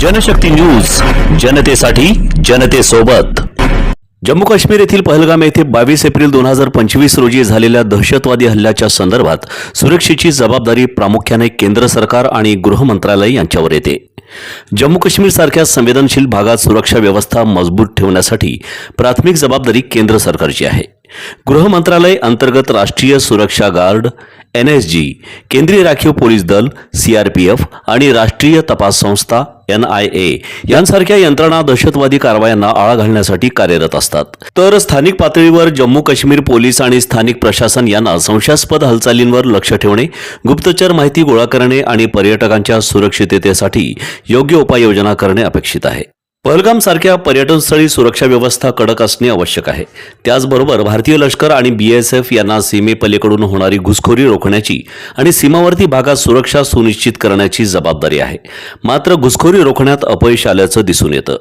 Janshakti news जनतेसाठी जनतेसोबत. जम्मू काश्मीर येथील पहलगाम येथे बावीस एप्रिल दोन हजार पंचवीस रोजी झालेल्या दहशतवादी हल्ल्याच्या संदर्भात सुरक्षेची जबाबदारी प्रामुख्याने केंद्र सरकार आणि गृह मंत्रालय यांच्यावर येते. जम्मू काश्मीर सारख्या संवेदनशील भागात सुरक्षा व्यवस्था मजबूत ठेवण्यासाठी प्राथमिक जबाबदारी केंद्र सरकारची आहे. गृह मंत्रालय अंतर्गत राष्ट्रीय सुरक्षा गार्ड एन एस जी केंद्रीय राखीव पोलीस दल सीआरपीएफ आणि राष्ट्रीय तपास संस्था एन आय ए यांसारख्या यंत्रणा दहशतवादी कारवायांना आळा घालण्यासाठी कार्यरत असतात. तर स्थानिक पातळीवर जम्मू काश्मीर पोलीस आणि स्थानिक प्रशासन यांना संशयास्पद हालचालींवर लक्ष ठेवणे गुप्तचर माहिती गोळा करणे आणि पर्यटकांच्या सुरक्षिततेसाठी योग्य उपाययोजना करणे अपेक्षित आहे. पहलगाम सारख्या पर्यटनस्थळी सुरक्षा व्यवस्था कडक असणे आवश्यक आहे. त्याचबरोबर भारतीय लष्कर आणि बीएसएफ यांना सीमेपलीकडून होणारी घुसखोरी रोखण्याची आणि सीमावर्ती भागात सुरक्षा सुनिश्चित करण्याची जबाबदारी आहे. मात्र घुसखोरी रोखण्यात अपयश आल्याचं दिसून येतं.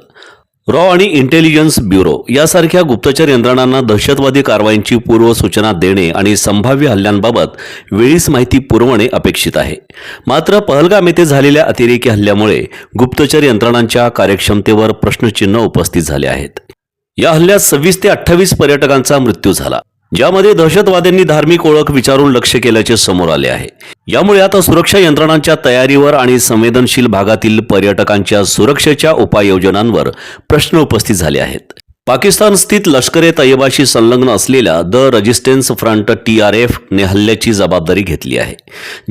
रॉ आणि इंटेलिजन्स ब्युरो यासारख्या गुप्तचर यंत्रणांना दहशतवादी कारवाईंची पूर्वसूचना देणे आणि संभाव्य हल्ल्यांबाबत वेळीच माहिती पुरवणे अपेक्षित आहे. मात्र पहलगाम येथे झालेल्या अतिरेकी हल्ल्यामुळे गुप्तचर यंत्रणांच्या कार्यक्षमतेवर प्रश्नचिन्ह उपस्थित झाले आहेत. या हल्ल्यात सव्वीस ते अठ्ठावीस पर्यटकांचा मृत्यू झाला. ज्यामध्ये दहशतवाद्यांनी धार्मिक ओळख विचारून लक्ष केल्याचे समोर आले आहे. यामुळे आता सुरक्षा यंत्रणांच्या तयारीवर आणि संवेदनशील भागातील पर्यटकांच्या सुरक्षेच्या उपाययोजनांवर प्रश्न उपस्थित झाले आहेत. पाकिस्तान स्थित लष्कर ए तय्यबाशी संलग्न असलेल्या the resistance front T R एफने हल्ल्याची जबाबदारी घेतली आहे.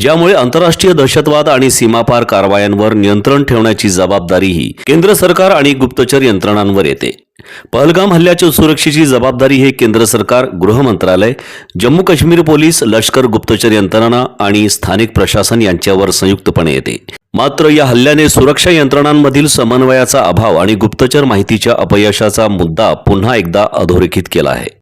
ज्यामुळे आंतरराष्ट्रीय दहशतवाद आणि सीमापार कारवायांवर नियंत्रण ठेवण्याची जबाबदारीही केंद्र सरकार आणि गुप्तचर यंत्रणांवर येते. पहलगाम हल्ल्याच्या सुरक्षेची जबाबदारी हे केंद्र सरकार गृह मंत्रालय जम्मू काश्मीर पोलीस लष्कर गुप्तचर यंत्रणा आणि स्थानिक प्रशासन यांच्यावर संयुक्तपणे येते. मात्र या हल्ल्याने सुरक्षा यंत्रणांमधील समन्वयाचा अभाव आणि गुप्तचर माहितीच्या अपयशाचा मुद्दा पुन्हा एकदा अधोरेखित केला आहे.